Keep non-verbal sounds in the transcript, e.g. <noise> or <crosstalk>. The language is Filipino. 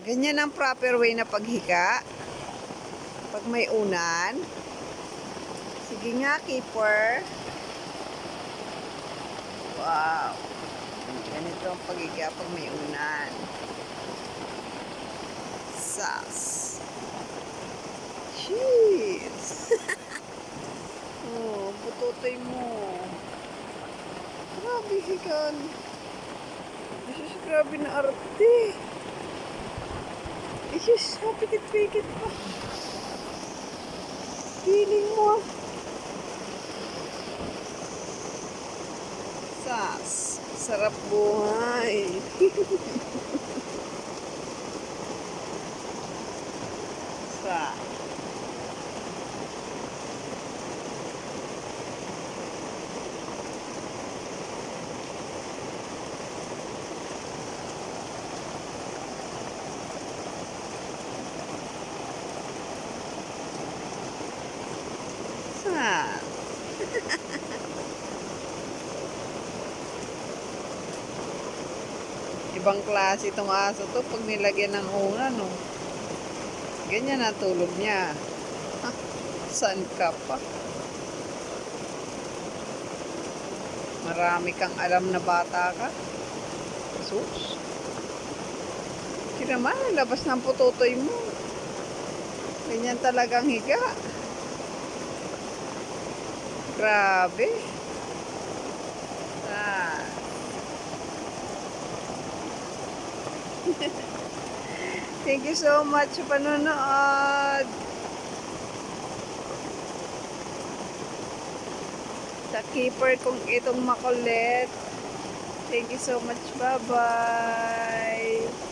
Ganyan ang proper way na paghiga. Pag may unan. Sige nga, keeper. Wow. Ganito ang paghiga pag may unan. Sas. Cheese. <laughs> oh, butotoy mo. Grabe higan. Grabe na arte. Jesus, mapikit-pikit pa. Feeling mo. Sas. Sarap buhay. <laughs> Sa. Sa. <laughs> Ibang klase itong aso to pag nilagyan ng unan, no? Ganyan na tulog niya. Ah, <laughs> Saan ka pa? Marami kang alam na bata ka. Sus. Kinaman, labas ng putotoy mo. Ganyan talagang higa. Grabe. Ah. <laughs> Thank you so much sa panonood. Sa keeper kong itong makulit. Thank you so much. Bye-bye.